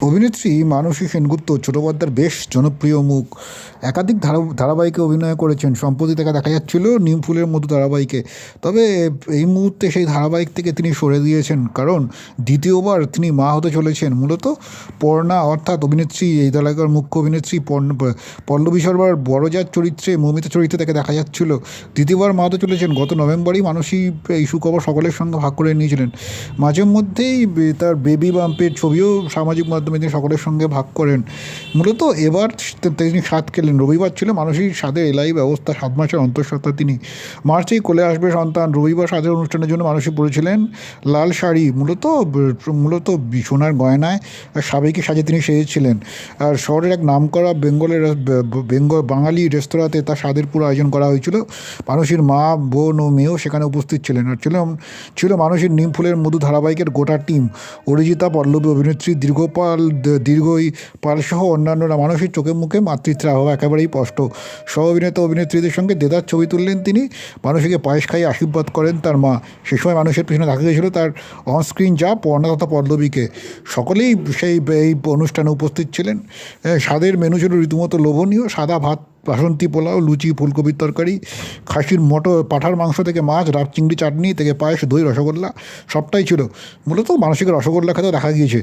অভিনেত্রী মানসী সেনগুপ্ত ছোটপর্দার বেশ জনপ্রিয় মুখ। একাধিক ধারা ধারাবাহিকে অভিনয় করেছেন। সম্প্রতি তাকে দেখা যাচ্ছিল নিম ফুলের মতো ধারাবাহিকে। তবে এই মুহূর্তে সেই ধারাবাহিক থেকে তিনি সরে দিয়েছেন। কারণ দ্বিতীয়বার তিনি মা হতে চলেছেন। মূলত পর্ণা অর্থাৎ অভিনেত্রী, এই ধারাবাহিকার মুখ্য অভিনেত্রী পর্ণ- পল্লবী শর্মার বড়জাত চরিত্রে, মমিতা চরিত্রে তাকে দেখা যাচ্ছিল। দ্বিতীয়বার মা হতে চলেছেন। গত নভেম্বরেই মানসী এই সুখবর সকলের সঙ্গে ভাগ করে নিয়েছিলেন। মাঝে মধ্যেই তার বেবি বাম্পের ছবিও সামাজিক মাধ্যমে তিনি সকলের সঙ্গে ভাগ করেন। মূলত এবার তিনি স্বাদ খেলেন। রবিবার ছিল মানসিক স্বাদের এলাই ব্যবস্থা। সাত মাসের অন্তঃসত্ত্বা তিনি মার্চেই কোলে আসবে সন্তান। রবিবার স্বাদের অনুষ্ঠানের জন্য মানসিক পড়েছিলেন লাল শাড়ি। মূলত মূলত সোনার গয়নায় আর সাবেকি সাজে তিনি সেজেছিলেন। আর শহরের এক নামকরা বেঙ্গলের বেঙ্গল বাঙালি রেস্তোরাঁতে তার স্বাদের পুরো আয়োজন করা হয়েছিল। মানুষের মা, বোন ও মেয়েও সেখানে উপস্থিত ছিলেন। আর ছিল ছিল মানুষের নিম ফুলের মধু ধারাবাহিকের গোটা টিম। অরিজিতা পল্লবী অভিনেত্রী দীর্ঘপাল দীর্ঘই পালসহ অন্যান্যরা মানুষের চোখে মুখে মাতৃত্বের আবহাওয়া একেবারেই স্পষ্ট। সহ অভিনেতা অভিনেত্রীদের সঙ্গে দেদার ছবি তুললেন তিনি। মানুষকে পায়েস খাইয়ে আশীর্বাদ করেন তার মা। সে সময় মানুষের পিছনে দেখা গিয়েছিল তার অনস্ক্রিন যা পর্ণা তথা পল্লবীকে সকলেই সেই, এই অনুষ্ঠানে উপস্থিত ছিলেন। স্বাদের মেনু ছিল রীতিমতো লোভনীয়। সাদা ভাত, বাসন্তী পোলাও, লুচি, ফুলকপির তরকারি, খাসির মটর, পাঠার মাংস থেকে মাছ রাত চিংড়ি চাটনি থেকে পায়েস, দই, রসগোল্লা, সবটাই ছিল। মূলত মানসিক রসগোল্লা খেতেও দেখা গিয়েছে।